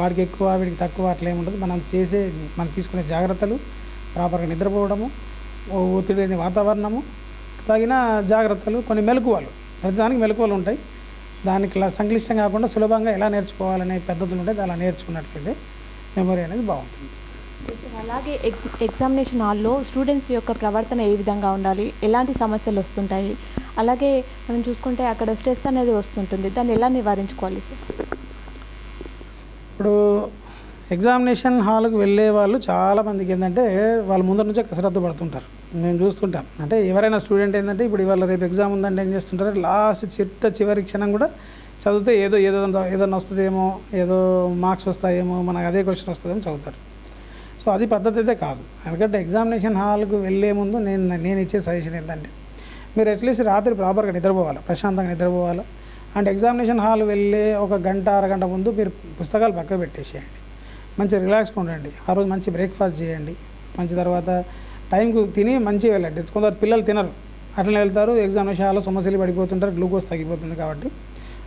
వాడికి ఎక్కువ వీడికి తక్కువ అట్లా ఏముంటుంది మనం చేసే మనం తీసుకునే జాగ్రత్తలు ప్రాపర్గా నిద్రపోవడము ఒత్తిడి లేని వాతావరణము తగిన జాగ్రత్తలు కొన్ని మెలకువలు. ప్రతిదానికి మెలకువలు ఉంటాయి. దానికి సంక్లిష్టం కాకుండా సులభంగా ఎలా నేర్చుకోవాలనే పద్ధతులు ఉంటాయి అలా నేర్చుకున్నట్లయితే మెమొరీ అనేది బాగుంటుంది. అలాగే ఎగ్ ఎగ్జామినేషన్ హాల్లో స్టూడెంట్స్ యొక్క ప్రవర్తన ఏ విధంగా ఉండాలి? ఎలాంటి సమస్యలు వస్తుంటాయి? అలాగే మనం చూసుకుంటే అక్కడ స్ట్రెస్ అనేది వస్తుంటుంది. దాన్ని ఎలా నివారించుకోవాలి? సార్ ఇప్పుడు ఎగ్జామినేషన్ హాల్కి వెళ్ళే వాళ్ళు చాలామందికి ఏంటంటే వాళ్ళ ముందర నుంచే కసరత్తు పడుతుంటారు. మేము చూస్తుంటాం. అంటే ఎవరైనా స్టూడెంట్ ఏంటంటే ఇప్పుడు ఇవాళ రేపు ఎగ్జామ్ ఉందంటే ఏం చేస్తుంటారు? లాస్ట్ చిట్ట చివరి క్షణం కూడా చదివితే ఏదో ఏదో ఏదైనా వస్తుందేమో ఏదో మార్క్స్ వస్తాయేమో మనకు అదే క్వశ్చన్ వస్తుందేమో చదువుతారు. సో అది పద్ధతి అయితే కాదు. ఎందుకంటే ఎగ్జామినేషన్ హాల్కు వెళ్ళే ముందు నేను నేను ఇచ్చే సజెషన్ ఏంటంటే మీరు అట్లీస్ట్ రాత్రి ప్రాపర్గా నిద్రపోవాలి ప్రశాంతంగా నిద్రపోవాలి. అండ్ ఎగ్జామినేషన్ హాల్ వెళ్ళే ఒక గంట అరగంట ముందు మీరు పుస్తకాలు పక్క పెట్టేసేయండి. మంచి రిలాక్స్గా ఉండండి. ఆ రోజు మంచి బ్రేక్ఫాస్ట్ చేయండి. మంచి తర్వాత టైంకు తిని మంచిగా వెళ్ళండి. కొందరు పిల్లలు తినరు. అట్లనే వెళ్తారు ఎగ్జామినేషన్ హాల్లో సమస్యలు పడిపోతుంటారు గ్లూకోజ్ తగ్గిపోతుంది కాబట్టి.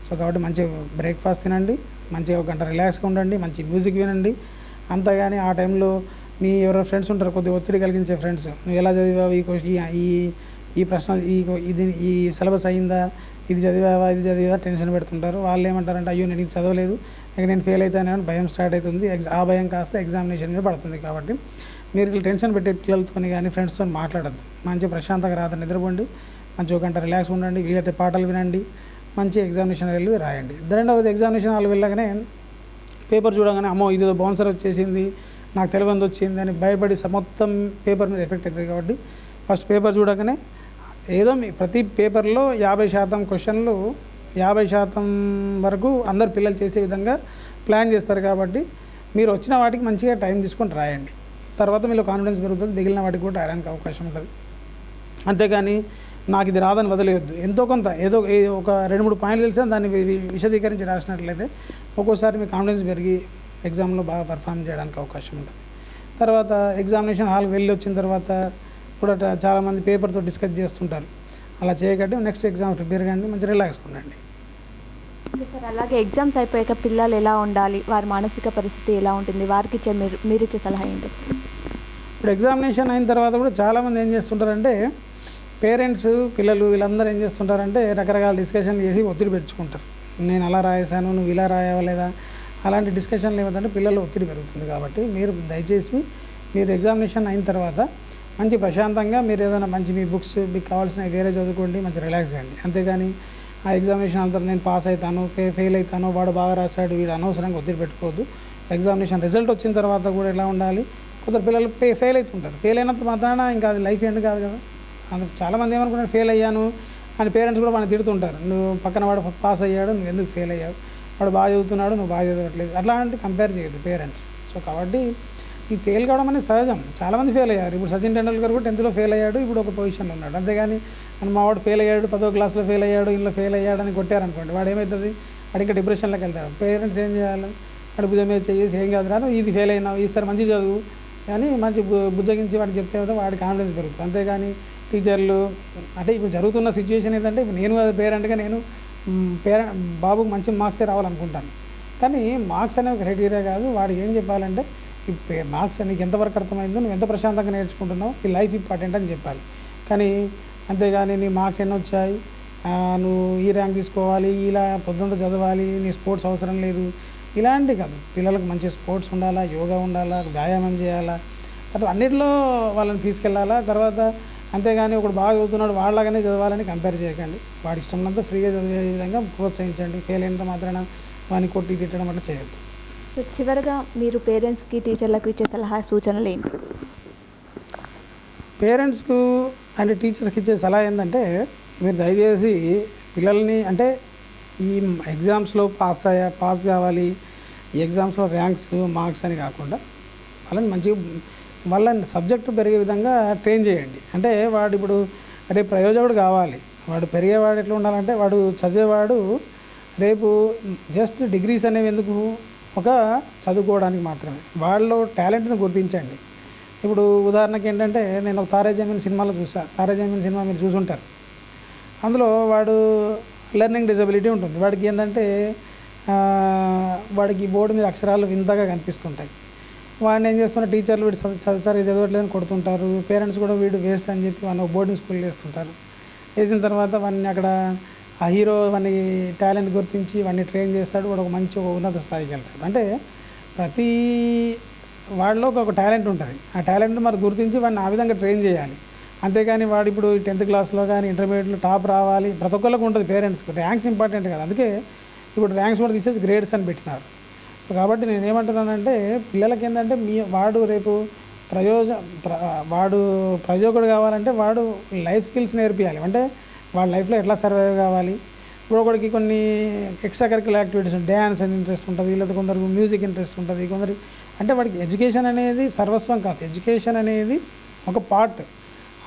సో కాబట్టి మంచి బ్రేక్ఫాస్ట్ తినండి. మంచిగా ఒక గంట రిలాక్స్గా ఉండండి. మంచి మ్యూజిక్ వినండి. అంతగాని ఆ టైంలో మీ ఎవరో ఫ్రెండ్స్ ఉంటారు కొద్దిగా ఒత్తిడి కలిగించే ఫ్రెండ్స్. నువ్వు ఎలా చదివావు? ఈ క్వశ్చన్ ఈ ఈ- ప్రశ్న ఈ ఇది ఈ సిలబస్ అయిందా? ఇది చదివావా? ఇది చదివా టెన్షన్ పెడుతుంటారు. వాళ్ళు ఏమంటారంటే అయ్యో నేను ఇది చదవలేదు. ఇక నేను ఫెయిల్ అవుతానని భయం స్టార్ట్ అవుతుంది. ఆ భయం కాస్త ఎగ్జామినేషన్ మీద పడుతుంది కాబట్టి మీరు ఇట్లా టెన్షన్ పెట్టే పిల్లలతో కానీ ఫ్రెండ్స్తో మాట్లాడద్దు. మంచి ప్రశాంతంగా రాత్రి నిద్రపోండి. మంచి ఒక గంట రిలాక్స్ ఉండండి. వీలైతే పాటలు వినండి. మంచి ఎగ్జామినేషన్ వెళ్ళి రాయండి. రెండవది ఎగ్జామినేషన్ వాళ్ళు వెళ్ళగానే పేపర్ చూడగానే అమ్మో ఇది బౌన్సర్ వచ్చేసింది నాకు తెలియంది వచ్చింది అని భయపడి మొత్తం పేపర్ మీద ఎఫెక్ట్ అవుతుంది కాబట్టి ఫస్ట్ పేపర్ చూడగానే ఏదో మీ ప్రతి పేపర్లో యాభై శాతం క్వశ్చన్లు యాభై శాతం వరకు అందరు పిల్లలు చేసే విధంగా ప్లాన్ చేస్తారు కాబట్టి మీరు వచ్చిన వాటికి మంచిగా టైం తీసుకొని రాయండి. తర్వాత మీలో కాన్ఫిడెన్స్ పెరుగుతుంది మిగిలిన వాటికి కూడా రాయడానికి అవకాశం ఉంటుంది అంతేగాని నాకు ఇది రాదని వదిలేయొద్దు. ఎంతో కొంత ఏదో ఒక రెండు మూడు పాయింట్లు తెలిసినా దాన్ని విశదీకరించి రాసినట్లయితే ఒక్కోసారి మీ కాన్ఫిడెన్స్ పెరిగి ఎగ్జామ్లో బాగా పర్ఫామ్ చేయడానికి అవకాశం ఉంటుంది. తర్వాత ఎగ్జామినేషన్ హాల్కి వెళ్ళి వచ్చిన తర్వాత కూడా చాలామంది పేపర్తో డిస్కస్ చేస్తుంటారు. అలా చేయకండి నెక్స్ట్ ఎగ్జామ్ ప్రిపేర్ కండి మంచి రిలాక్స్ ఉండండి. సార్. అలాగే ఎగ్జామ్స్ అయిపోయాక పిల్లలు ఎలా ఉండాలి వారి మానసిక పరిస్థితి ఎలా ఉంటుంది వారికి ఇచ్చే మీరు మీరు ఇచ్చే సలహా ఏంటి? ఇప్పుడు ఎగ్జామినేషన్ అయిన తర్వాత కూడా చాలామంది ఏం చేస్తుంటారంటే పేరెంట్స్ పిల్లలు వీళ్ళందరూ ఏం చేస్తుంటారంటే రకరకాల డిస్కషన్ చేసి ఒత్తిడి పెంచుకుంటారు. నేను అలా రాయేశాను నువ్వు ఇలా రాయవలేదా? అలాంటి డిస్కషన్లు ఏమిటంటే పిల్లలు ఒత్తిడి పెరుగుతుంది కాబట్టి మీరు దయచేసి మీరు ఎగ్జామినేషన్ అయిన తర్వాత మంచి ప్రశాంతంగా మీరు ఏదైనా మంచి మీ బుక్స్ మీకు కావాల్సిన వేరే చదువుకోండి మంచి రిలాక్స్ కండి అంతేగాని ఆ ఎగ్జామినేషన్ అంతా నేను పాస్ అవుతాను ఫెయిల్ అవుతాను వాడు బాగా రాశాడు వీడు అనవసరంగా ఒత్తిడి పెట్టుకోవద్దు. ఎగ్జామినేషన్ రిజల్ట్ వచ్చిన తర్వాత కూడా ఎలా ఉండాలి? కొందరు పిల్లలు ఫే ఫెయిల్ అవుతుంటారు. ఫెయిల్ అయినంత మాత్రాన ఇంకా అది లైఫ్ ఎండ్ కాదు కదా. అందుకు చాలామంది ఏమనుకుంటారు? ఫెయిల్ అయ్యాను అని పేరెంట్స్ కూడా వాళ్ళని తిడుతుంటారు. నువ్వు పక్కన వాడు పాస్ అయ్యాడు నువ్వు ఎందుకు ఫెయిల్ అయ్యావు? వాడు బాగా చదువుతున్నాడు నువ్వు బాగా చదవట్లేదు. అట్లాంటి కంపేర్ చేయదు పేరెంట్స్. సో కాబట్టి ఈ ఫెయిల్ కావడం అనేది సహజం. చాలామంది ఫెయిల్ అయ్యారు. ఇప్పుడు సచిన్ టెండూల్కర్ కూడా టెన్త్లో ఫెయిల్ అయ్యాడు ఇప్పుడు ఒక పొజిషన్లో ఉన్నాడు. అంతేగాని మన మా వాడు ఫెయిల్ అయ్యాడు పదో క్లాస్లో ఫెయిల్ అయ్యాడు ఇంట్లో ఫెయిల్ అయ్యాడు అని కొట్టారనుకోండి వాడు ఏమవుతుంది వాడు ఇంకా డిప్రెషన్లోకి వెళ్తాడు. పేరెంట్స్ ఏం చేయాలి? వాడు భుజం మీద చేసి ఏం కాదు రాను ఇది ఫెయిల్ అయినావు ఈసారి మంచి చదువు. కానీ మంచి బు- బుజ్జగించి వాడికి చెప్తే వాడి కాన్ఫిడెన్స్ పెరుగుతుంది. అంతేగాని టీచర్లు అంటే ఇప్పుడు జరుగుతున్న సిచ్యువేషన్ ఏంటంటే ఇప్పుడు నేను పేరెంట్గా నేను పేరెంట్ బాబుకి మంచి మార్క్సే రావాలనుకుంటాను. కానీ మార్క్స్ అనేవి క్రైటీరియా కాదు. వాడు ఏం చెప్పాలంటే ఈ మార్క్స్ నీకు ఎంతవరకు అర్థమైందో నువ్వు ఎంత ప్రశాంతంగా నేర్చుకుంటున్నావు ఈ లైఫ్ ఇంపార్టెంట్ అని చెప్పాలి. కానీ అంతేగాని నీ మార్క్స్ ఎన్ని వచ్చాయి? నువ్వు ఈ ర్యాంక్ తీసుకోవాలి ఇలా పొద్దున్న చదవాలి నీ స్పోర్ట్స్ అవసరం లేదు. ఇలాంటి కాదు. పిల్లలకు మంచి స్పోర్ట్స్ ఉండాలా యోగా ఉండాలా వ్యాయామం చేయాలా అటు అన్నిటిలో వాళ్ళని తీసుకెళ్ళాలా. తర్వాత అంతేగాని ఒకడు బాగా చదువుతున్నాడు వాళ్ళలాగానే చదవాలని కంపేర్ చేయకండి. వాడి ఇష్టంతో ఫ్రీగా చదివే విధంగా ప్రోత్సహించండి. ఫెయిల్ అయినంత మాత్రాన వాడిని కొట్టి తిట్టడం అట్లా చేయొద్దు. సో చివరిగా మీరు పేరెంట్స్కి టీచర్లకు ఇచ్చే సలహా సూచనలు ఏంటి? పేరెంట్స్కు అండ్ టీచర్స్కి ఇచ్చే సలహా ఏంటంటే మీరు దయచేసి పిల్లల్ని అంటే ఈ ఎగ్జామ్స్లో పాస్ అయ్యా పాస్ కావాలి. ఈ ఎగ్జామ్స్లో ర్యాంక్స్ మార్క్స్ అని కాకుండా వాళ్ళని మంచిగా మళ్ళీ సబ్జెక్టు పెరిగే విధంగా ట్రైన్ చేయండి. అంటే వాడు ఇప్పుడు రేపు ప్రయోజకుడు కావాలి. వాడు పెరిగేవాడు ఎట్లా ఉండాలంటే వాడు చదివేవాడు రేపు జస్ట్ డిగ్రీస్ అనేవి ఎందుకు? ఒక చదువుకోవడానికి మాత్రమే. వాళ్ళలో టాలెంట్ని గుర్తించండి. ఇప్పుడు ఉదాహరణకి ఏంటంటే నేను ఒక తారే జమీన్ సినిమాలో చూసా. తారే జమీన్ సినిమా మీరు చూసుంటారు. అందులో వాడు లెర్నింగ్ డిజబిలిటీ ఉంటుంది. వాడికి ఏంటంటే వాడికి బోర్డు మీద అక్షరాలు వింతగా కనిపిస్తుంటాయి. వాడిని ఏం చేస్తున్నారు టీచర్లు వీడు చదువు చదవట్లేదు చదవట్లేదని కొడుతుంటారు. పేరెంట్స్ కూడా వీడు వేస్ట్ అని చెప్పి వాడిని బోర్డింగ్ స్కూల్ వేస్తుంటారు. వేసిన తర్వాత వాడిని అక్కడ ఆ హీరో వాడిని టాలెంట్ గుర్తించి వాడిని ట్రైన్ చేస్తాడు. వాడు ఒక మంచి ఒక ఉన్నత స్థాయికి వెళ్తాడు. అంటే ప్రతి వాడిలో ఒక టాలెంట్ ఉంటుంది. ఆ టాలెంట్ మరి గుర్తించి వాడిని ఆ విధంగా ట్రైన్ చేయాలి. అంతేకాని వాడు ఇప్పుడు టెన్త్ క్లాస్లో కానీ ఇంటర్మీడియట్లో టాప్ రావాలి. ప్రతి ఒక్కరికి ఉంటుంది పేరెంట్స్కి ర్యాంక్స్ ఇంపార్టెంట్ కదా. అందుకే ఇప్పుడు ర్యాంక్స్ కూడా తీసేసి గ్రేడ్స్ అని పెట్టినారు. కాబట్టి నేను ఏమంటున్నానంటే పిల్లలకి ఏంటంటే మీ వాడు రేపు ప్రయోజ ప్ర- వాడు ప్రయోజకుడు కావాలంటే వాడు లైఫ్ స్కిల్స్ నేర్పియాలి. అంటే వాడు లైఫ్లో ఎట్లా సర్వైవ్ కావాలి? ఇప్పుడు ఒకడికి కొన్ని ఎక్స్ట్రా కరికులర్ యాక్టివిటీస్ డ్యాన్స్ అని ఇంట్రెస్ట్ ఉంటుంది లేదా కొందరికి మ్యూజిక్ ఇంట్రెస్ట్ ఉంటుంది కొందరికి అంటే వాడికి ఎడ్యుకేషన్ అనేది సర్వస్వం కాదు. ఎడ్యుకేషన్ అనేది ఒక పార్ట్.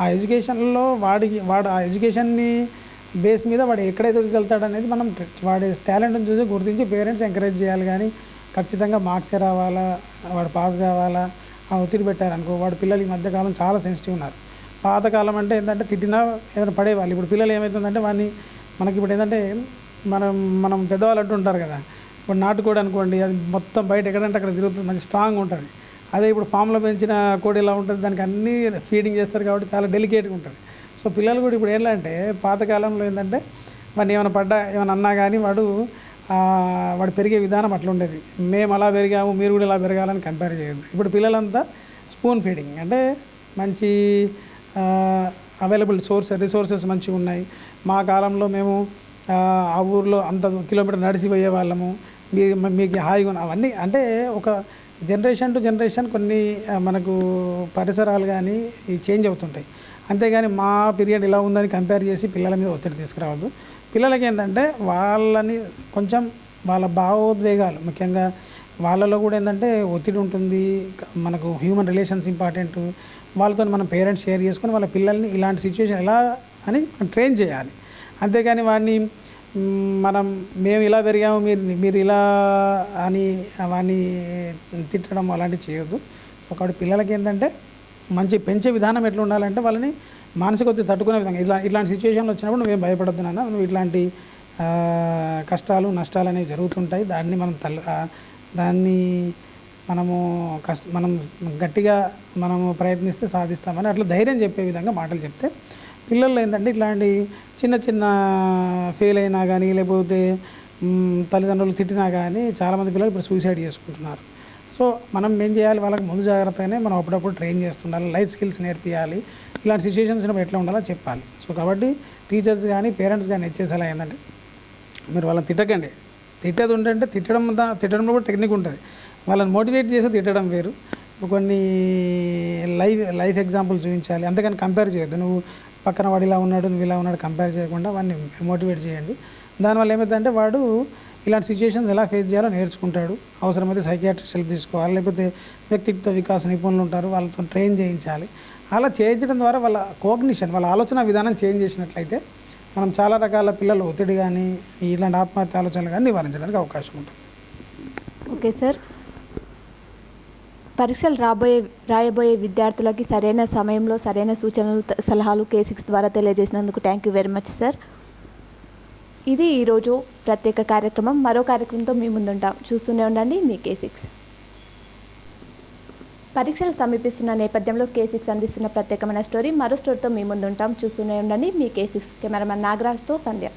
ఆ ఎడ్యుకేషన్లో వాడికి వాడు ఆ ఎడ్యుకేషన్ని బేస్ మీద వాడు ఎక్కడ ఎదగలుగుతాడు అనేది మనం వాడి టాలెంట్ని చూసి గుర్తించి పేరెంట్స్ ఎంకరేజ్ చేయాలి. కానీ ఖచ్చితంగా మార్క్సే రావాలా వాడు పాస్ కావాలా ఆ ఒత్తిడి పెట్టారనుకో వాడు పిల్లలు ఈ మధ్యకాలం చాలా సెన్సిటివ్ ఉన్నారు. పాతకాలం అంటే ఏంటంటే తిట్టినా ఏదైనా పడేవాళ్ళు. ఇప్పుడు పిల్లలు ఏమవుతుందంటే వాడిని మనకి ఇప్పుడు ఏంటంటే మనం మనం పెద్దవాళ్ళు అంటుంటారు కదా. ఇప్పుడు నాటుకోడి అనుకోండి అది మొత్తం బయట ఎక్కడంటే అక్కడ తిరుగుతుంది మంచి స్ట్రాంగ్ ఉంటుంది. అదే ఇప్పుడు ఫామ్లో పెంచిన కోడి ఎలా ఉంటుంది దానికి అన్నీ ఫీడింగ్ చేస్తారు కాబట్టి చాలా డెలికేట్గా ఉంటుంది. సో పిల్లలు కూడా ఇప్పుడు ఏంటంటే పాతకాలంలో ఏంటంటే వాడిని ఏమైనా పడ్డా ఏమైనా అన్నా కానీ వాడు వాడు పెరిగే విధానం అట్లా ఉండేది. మేము అలా పెరిగాము మీరు కూడా ఇలా పెరగాలని కంపేర్ చేయొద్దు. ఇప్పుడు పిల్లలంతా స్పూన్ ఫీడింగ్ అంటే మంచి అవైలబుల్ సోర్స్ రిసోర్సెస్ మంచిగా ఉన్నాయి. మా కాలంలో మేము ఆ, ఊర్లో అంత కిలోమీటర్ నడిచి పోయే వాళ్ళము. మీ మీకు హాయిగా అవన్నీ అంటే ఒక జనరేషన్ టు జనరేషన్ కొన్ని మనకు పరిసరాలు కానీ ఈ చేంజ్ అవుతుంటాయి. అంతేగాని మా పీరియడ్ ఇలా ఉందని కంపేర్ చేసి పిల్లల మీద ఒత్తిడి తీసుకురావద్దు. పిల్లలకి ఏంటంటే వాళ్ళని కొంచెం వాళ్ళ భావోద్వేగాలు ముఖ్యంగా వాళ్ళలో కూడా ఏంటంటే ఒత్తిడి ఉంటుంది మనకు హ్యూమన్ రిలేషన్స్ ఇంపార్టెంట్ వాళ్ళతో మనం పేరెంట్స్ షేర్ చేసుకొని వాళ్ళ పిల్లల్ని ఇలాంటి సిచ్యువేషన్ ఎలా అని ట్రైన్ చేయాలి. అంతేకాని వాడిని మనం మేము ఇలా పెరిగాము మీరు మీరు ఇలా అని వాడిని తిట్టడం అలాంటివి చేయొద్దు. సో కాబట్టి పిల్లలకి ఏంటంటే మంచి పెంచే విధానం ఎట్లా ఉండాలంటే వాళ్ళని మానసిక ఒత్తిడి తట్టుకునే విధంగా ఇట్లా ఇట్లాంటి సిచ్యువేషన్లు వచ్చినప్పుడు నువ్వేం భయపడద్దు నాన్న. నువ్వు ఇట్లాంటి కష్టాలు నష్టాలు అనేవి జరుగుతుంటాయి. దాన్ని మనం తల్ దాన్ని మనము కష్ట మనం గట్టిగా మనము ప్రయత్నిస్తే సాధిస్తామని అట్లా ధైర్యం చెప్పే విధంగా మాటలు చెప్తే పిల్లల్లో ఏంటంటే ఇట్లాంటి చిన్న చిన్న ఫెయిల్ అయినా కానీ లేకపోతే తల్లిదండ్రులు తిట్టినా కానీ చాలామంది పిల్లలు ఇప్పుడు సూసైడ్ చేసుకుంటున్నారు. సో మనం ఏం చేయాలి? వాళ్ళకి ముందు జాగ్రత్తగానే మనం అప్పుడప్పుడు ట్రైన్ చేస్తుండాలి. లైఫ్ స్కిల్స్ నేర్పియాలి. ఇలాంటి సిచ్యువేషన్స్ ఎట్లా ఉండాలో చెప్పాలి. సో కాబట్టి టీచర్స్ కానీ పేరెంట్స్ కానీ ఇచ్చేసేలా ఏంటంటే మీరు వాళ్ళని తిట్టకండి. తిట్టేది ఉంటే తిట్టడం తిట్టడంలో కూడా టెక్నిక్ ఉంటుంది. వాళ్ళని మోటివేట్ చేసి తిట్టడం వేరు. కొన్ని లైవ్ లైఫ్ ఎగ్జాంపుల్ చూపించాలి. అంతేకాని కంపేర్ చేయొద్దు. నువ్వు పక్కన వాడు ఇలా ఉన్నాడు నువ్వు ఇలా ఉన్నాడు కంపేర్ చేయకుండా వాడిని మోటివేట్ చేయండి. దానివల్ల ఏమవుతుందంటే వాడు ఇలాంటి సిచ్యువేషన్స్ ఎలా ఫేస్ చేయాలో నేర్చుకుంటాడు. అవసరమైతే సైకియాట్రిస్ట్ హెల్ప్ తీసుకోవాలి. లేకపోతే వ్యక్తిత్వ వికాస నిపుణులు ఉంటారు. వాళ్ళతో ట్రైన్ చేయించాలి. అలా చేయించడం ద్వారా వాళ్ళ కోగ్నిషన్ వాళ్ళ ఆలోచన విధానం చేంజ్ చేసినట్లయితే మనం చాలా రకాల పిల్లలు ఒత్తిడి కానీ ఇలాంటి ఆత్మహత్య ఆలోచనలు కానీ నివారించడానికి అవకాశం ఉంటుంది. Okay sir. పరీక్షలు రాబోయే రాయబోయే విద్యార్థులకి సరైన సమయంలో సరైన సూచనలు సలహాలు కే సిక్స్ ద్వారా తెలియజేసినందుకు thank you very much sir ఇది ఈరోజు ప్రత్యేక కార్యక్రమం. మరో కార్యక్రమంతో మీ ముందుంటాం. చూస్తూనే ఉండండి. మీ కే సిక్స్ పరీక్షలు సమీపిస్తున్న నేపథ్యంలో కే సిక్స్ అందిస్తున్న ప్రత్యేకమైన స్టోరీ. మరో స్టోరీతో మీ ముందుంటాం. చూస్తూనే ఉండండి. మీ కే సిక్స్ కెమెరామెన్ నాగరాజ్తో సంధ్య.